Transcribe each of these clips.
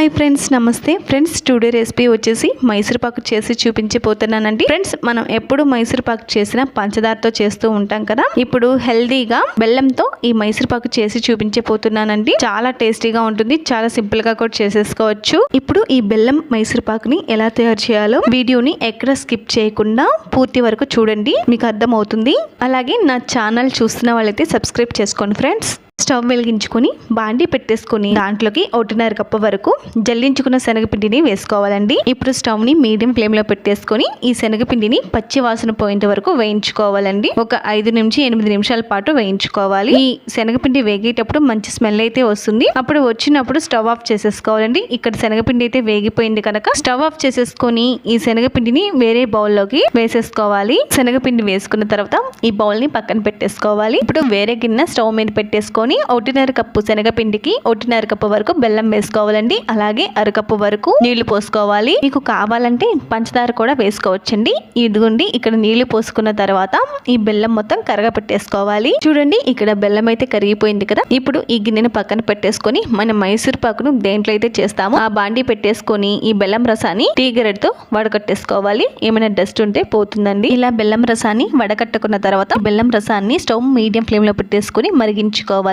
Hi friends నమస్తే. Friends today recipe వచ్చేసి మైసూర్ పాకు చేసి చూపించిపోతున్నానండి. ఫ్రెండ్స్ మనం ఎప్పుడు మైసూర్ పాకు చేసినా పంచదారతో చేస్తూ ఉంటాం కదా? ఇప్పుడు హెల్దీగా బెల్లంతో ఈ మైసూర్ పాకు చేసి చూపించిపోతున్నానండి. చాలా టేస్టీగా ఉంటుంది చాలా సింపుల్గా కూడా చేసేసుకోవచ్చు. ఇప్పుడు ఈ బెల్లం మైసూర్ పాకుని ఎలా తయారు చేయాలో వీడియోని ఎక్కడ స్కిప్ చేయకుండా పూర్తి వరకు చూడండి మీకు అర్థమవుతుంది. అలాగే నా ఛానల్ చూస్తున్న వాళ్ళైతే సబ్స్క్రైబ్ చేసుకోండి ఫ్రెండ్స్. స్టవ్ వెలిగించుకొని బాండి పెట్టేసుకొని దాంట్లోకి ఒకటిన్నర కప్పు వరకు జల్లించుకున్న శనగపిండిని వేసుకోవాలండి. ఇప్పుడు స్టవ్ని మీడియం ఫ్లేమ్లో పెట్టేసుకొని ఈ శనగపిండిని పచ్చి వాసన పోయేంత వరకు వేయించుకోవాలండి. ఒక ఐదు నుంచి ఎనిమిది నిమిషాల పాటు వేయించుకోవాలి. ఈ శనగపిండి వేగేటప్పుడు మంచి స్మెల్ అయితే వస్తుంది. అప్పుడు వచ్చినప్పుడు స్టవ్ ఆఫ్ చేసేసుకోవాలండి. ఇక్కడ శనగపిండి అయితే వేగిపోయింది కనుక స్టవ్ ఆఫ్ చేసేసుకొని ఈ శనగపిండిని వేరే బౌల్లోకి వేసేసుకోవాలి. శనగపిండి వేసుకున్న తర్వాత ఈ బౌల్ని పక్కన పెట్టేసుకోవాలి. ఇప్పుడు వేరే గిన్నె స్టవ్ మీద పెట్టేసుకొని ఒకటిన్నర కప్పు శనగపిండికి ఒకటిన్నర కప్పు వరకు బెల్లం వేసుకోవాలండి. అలాగే అరకప్పు వరకు నీళ్ళు పోసుకోవాలి. మీకు కావాలంటే పంచదార కూడా వేసుకోవచ్చండి. ఇదిగోండి ఇక్కడ నీళ్ళు పోసుకున్న తర్వాత ఈ బెల్లం మొత్తం కరగపెట్టేసుకోవాలి. చూడండి ఇక్కడ బెల్లం అయితే కరిగిపోయింది కదా. ఇప్పుడు ఈ గిన్నెను పక్కన పెట్టేసుకొని మన మైసూర్ పాకును దేంట్లో అయితే చేస్తామో ఆ బాండి పెట్టేసుకొని ఈ బెల్లం రసాన్ని టీ గరెడ్తో వడకట్టేసుకోవాలి. ఏమైనా డస్ట్ ఉంటే పోతుందండి. ఇలా బెల్లం రసాన్ని వడకట్టుకున్న తర్వాత బెల్లం రసాన్ని స్టవ్ మీడియం ఫ్లేమ్లో పెట్టేసుకొని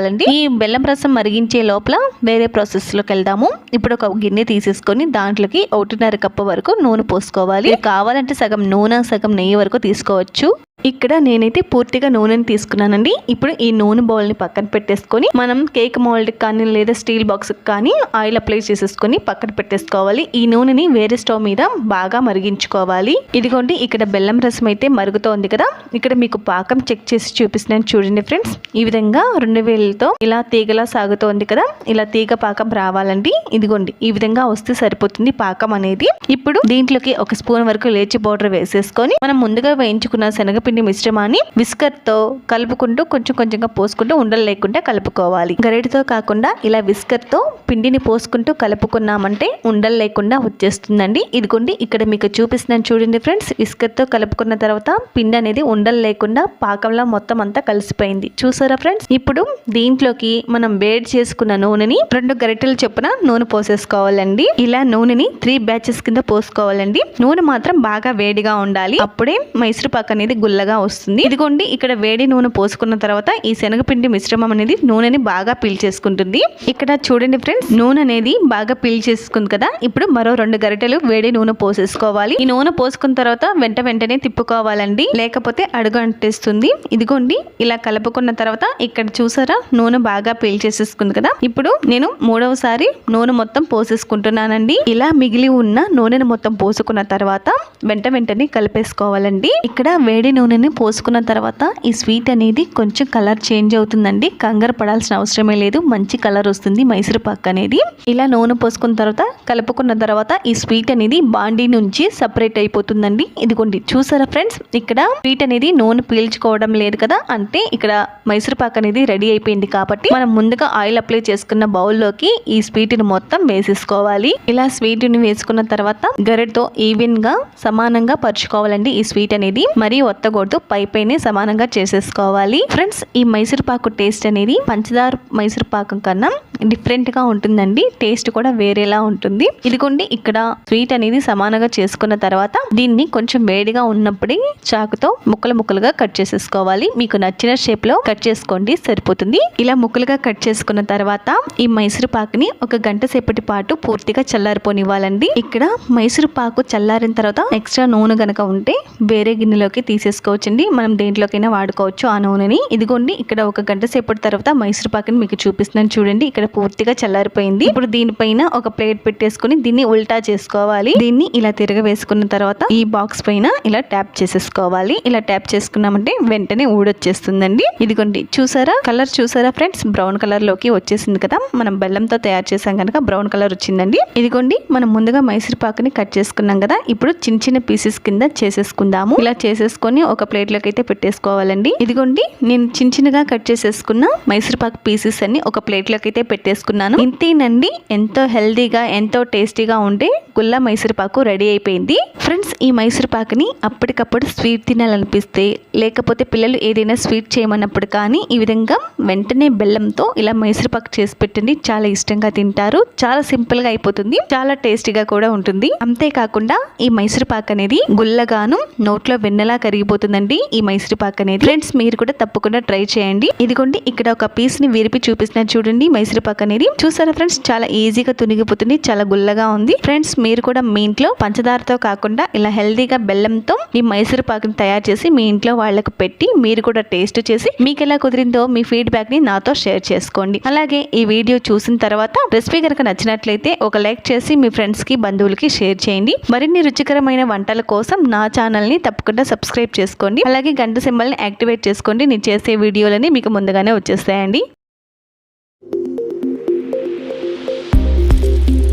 మరిగించుకోవాలండి ఈ బెల్లం రసం మరిగించే లోపల వేరే ప్రాసెస్లోకి వెళ్దాము. ఇప్పుడు ఒక గిన్నె తీసేసుకొని దాంట్లోకి ఒకటిన్నర కప్పు వరకు నూనె పోసుకోవాలి. కావాలంటే సగం నూనె సగం నెయ్యి వరకు తీసుకోవచ్చు. ఇక్కడ నేనైతే పూర్తిగా నూనెని తీసుకున్నానండి. ఇప్పుడు ఈ నూనె బౌల్ని పక్కన పెట్టేసుకొని మనం కేక్ మోల్డ్కి కానీ లేదా స్టీల్ బాక్స్ కానీ ఆయిల్ అప్లై చేసేసుకొని పక్కన పెట్టేసుకోవాలి. ఈ నూనెని వేరే స్టవ్ మీద బాగా మరిగించుకోవాలి. ఇదిగోండి ఇక్కడ బెల్లం రసం అయితే మరుగుతోంది కదా. ఇక్కడ మీకు పాకం చెక్ చేసి చూపిస్తున్నాను చూడండి ఫ్రెండ్స్. ఈ విధంగా రెండు వేలతో ఇలా తీగలా సాగుతోంది కదా. ఇలా తీగ పాకం రావాలండి. ఇదిగోండి ఈ విధంగా వస్తే సరిపోతుంది పాకం అనేది. ఇప్పుడు దీంట్లోకి ఒక స్పూన్ వరకు లేచి పౌడర్ వేసేసుకొని మనం ముందుగా వేయించుకున్న శనగ పిండి మిశ్రమాన్ని విస్కర్తో కలుపుకుంటూ కొంచెం కొంచెంగా పోసుకుంటూ ఉండలు లేకుండా కలుపుకోవాలి. గరిటతో కాకుండా ఇలా విస్కర్తో పిండిని పోసుకుంటూ కలుపుకున్నామంటే ఉండలు లేకుండా వచ్చేస్తుందండి. ఇదిగోండి ఇక్కడ మీకు చూపిస్తున్నాను చూడండి ఫ్రెండ్స్. విస్కర్తో కలుపుకున్న తర్వాత పిండి అనేది ఉండలు లేకుండా పాకంలో మొత్తం అంతా కలిసిపోయింది. చూసారా ఫ్రెండ్స్? ఇప్పుడు దీంట్లోకి మనం వేడి చేసుకున్న నూనెని రెండు గరిటెల చొప్పున నూనె పోసేసుకోవాలండి. ఇలా నూనెని త్రీ బ్యాచెస్ కింద పోసుకోవాలండి. నూనె మాత్రం బాగా వేడిగా ఉండాలి. అప్పుడే మైసూరు పాక్ అనేది గుల్ల తెల్లగా వస్తుంది. ఇదిగోండి ఇక్కడ వేడి నూనె పోసుకున్న తర్వాత ఈ శనగపిండి మిశ్రమం అనేది నూనెని బాగా పీల్చేసుకుంటుంది ఇక్కడ చూడండి ఫ్రెండ్స్ నూనె అనేది బాగా పీల్చేసుకుంది కదా? ఇప్పుడు మరో రెండు గరిటెలు వేడి నూనె పోసేసుకోవాలి. ఈ నూనె పోసుకున్న తర్వాత వెంట వెంటనే తిప్పుకోవాలండి. లేకపోతే అడుగు అంటేస్తుంది. ఇదిగోండి ఇలా కలుపుకున్న తర్వాత ఇక్కడ చూసారా? నూనె బాగా పీల్చేసేసుకుంది కదా? ఇప్పుడు నేను మూడవసారి నూనె మొత్తం పోసేసుకుంటున్నానండి. ఇలా మిగిలి ఉన్న నూనెను మొత్తం పోసుకున్న తర్వాత వెంట వెంటనే కలిపేసుకోవాలండి. ఇక్కడ వేడి నూనె నూనెని పోసుకున్న తర్వాత ఈ స్వీట్ అనేది కొంచెం కలర్ చేంజ్ అవుతుందండి. కంగారు పడాల్సిన అవసరమే లేదు. మంచి కలర్ వస్తుంది మైసూరుపాక్ అనేది. ఇలా నూనె పోసుకున్న తర్వాత కలుపుకున్న తర్వాత ఈ స్వీట్ అనేది బాండీ నుంచి సపరేట్ అయిపోతుందండి. ఇదిగోండి చూసారా ఫ్రెండ్స్? ఇక్కడ స్వీట్ అనేది నూనె పీల్చుకోవడం లేదు కదా? అంటే ఇక్కడ మైసూరుపాక్ అనేది రెడీ అయిపోయింది కాబట్టి మనం ముందుగా ఆయిల్ అప్లై చేసుకున్న బౌల్లోకి ఈ స్వీట్ని మొత్తం వేసేసుకోవాలి. ఇలా స్వీట్ని వేసుకున్న తర్వాత గరెడ్తో ఈవెన్గా సమానంగా పరుచుకోవాలండి ఈ స్వీట్ అనేది. మరీ ఉండకూడదు పై పైనే సమానంగా చేసేసుకోవాలి. ఫ్రెండ్స్ ఈ మైసూర్ పాకు టేస్ట్ అనేది పంచదార మైసూర్ పాకం కన్నా డిఫరెంట్గా ఉంటుందండి. టేస్ట్ కూడా వేరేలా ఉంటుంది. ఇదిగోండి ఇక్కడ స్వీట్ అనేది సమానంగా చేసుకున్న తర్వాత దీన్ని కొంచెం వేడిగా ఉన్నప్పుడే చాకుతో ముక్కలు ముక్కలుగా కట్ చేసేసుకోవాలి. మీకు నచ్చిన షేప్లో కట్ చేసుకోండి సరిపోతుంది. ఇలా ముక్కలుగా కట్ చేసుకున్న తర్వాత ఈ మైసూరు పాకుని ఒక గంట సేపటి పాటు పూర్తిగా చల్లారిపోనివ్వాలండి. ఇక్కడ మైసూరు పాకు చల్లారిన తర్వాత ఎక్స్ట్రా నూనె గనక ఉంటే వేరే గిన్నెలోకి తీసేసుకోవచ్చండి మనం దేంట్లోకైనా వాడుకోవచ్చు ఆ నూనెని. ఇదిగోండి ఇక్కడ ఒక గంట సేపటి తర్వాత మైసూర్ పాకుని మీకు చూపిస్తున్నాను చూడండి. ఇక్కడ పూర్తిగా చల్లారిపోయింది. ఇప్పుడు దీనిపైన ఒక ప్లేట్ పెట్టేసుకుని దీన్ని ఉల్టా చేసుకోవాలి. దీన్ని ఇలా తిరగ వేసుకున్న తర్వాత ఈ బాక్స్ పైన ఇలా ట్యాప్ చేసేసుకోవాలి. ఇలా ట్యాప్ చేసుకున్నామంటే వెంటనే ఊడొచ్చేస్తుందండి. ఇదిగోండి చూసారా? కలర్ చూసారా ఫ్రెండ్స్? బ్రౌన్ కలర్లోకి వచ్చేసింది కదా. మనం బెల్లంతో తయారు చేసాం కనుక బ్రౌన్ కలర్ వచ్చిందండి. ఇదిగోండి మనం ముందుగా మైసూర్ పాకుని కట్ చేసుకున్నాం కదా. ఇప్పుడు చిన్న చిన్న పీసెస్ కింద చేసేసుకుందాము. ఇలా చేసేసుకొని ఒక ప్లేట్ ప్లేట్లోకి అయితే పెట్టేసుకోవాలండి. ఇదిగోండి నేను చిన్న చిన్నగా కట్ చేసేసుకున్న మైసూర్పాక్ పీసెస్ అన్ని ఒక ప్లేట్లోకి అయితే పెట్టేసుకున్నాను. ఇంతేనండి ఎంతో హెల్దీగా ఎంతో టేస్టీగా ఉండే గుల్ల మైసూర్ పాకు రెడీ అయిపోయింది. ఫ్రెండ్స్ ఈ మైసూర్పాకుని అప్పటికప్పుడు స్వీట్ తినాలనిపిస్తే లేకపోతే పిల్లలు ఏదైనా స్వీట్ చేయమన్నప్పుడు కానీ ఈ విధంగా వెంటనే బెల్లంతో ఇలా మైసూర్పాకు చేసి పెట్టండి. చాలా ఇష్టంగా తింటారు. చాలా సింపుల్గా అయిపోతుంది. చాలా టేస్టీగా కూడా ఉంటుంది. అంతేకాకుండా ఈ మైసూర్ పాక్ అనేది గుల్లగాను నోట్లో వెన్నెలా కరిగిపోతుందండి ఈ మైసూర్ పాక్ అనేది. ఫ్రెండ్స్ మీరు కూడా తప్పకుండా ట్రై చేయండి. ఇదిగోండి ఇక్కడ ఒక పీస్ని విరిపి చూపిస్తున్నా చూడండి మైసూర్ పాక్ అనేది. చూసారా ఫ్రెండ్స్ చాలా ఈజీగా తునిగిపోతుంది చాలా గుల్లగా ఉంది. ఫ్రెండ్స్ మీరు కూడా మీ ఇంట్లో పంచదారతో కాకుండా ఇలా హెల్దీగా బెల్లంతో ఈ మైసూర్ పాక్ని తయారు చేసి మీ ఇంట్లో వాళ్ళకు పెట్టి మీరు కూడా టేస్ట్ చేసి మీకు ఎలా కుదిరిందో మీ ఫీడ్బ్యాక్ని నాతో షేర్ చేసుకోండి. అలాగే ఈ వీడియో చూసిన తర్వాత రెసిపీ కనుక నచ్చినట్లయితే ఒక లైక్ చేసి మీ ఫ్రెండ్స్కి బంధువులకి షేర్ చేయండి. మరిన్ని రుచికరమైన వంటల కోసం నా ఛానల్ని తప్పకుండా సబ్స్క్రైబ్ చేసుకోండి. అలాగే గంట సింబల్ని యాక్టివేట్ చేసుకోండి. నేను చేసే వీడియోలని మీకు ముందుగానే వచ్చేస్తాయండి.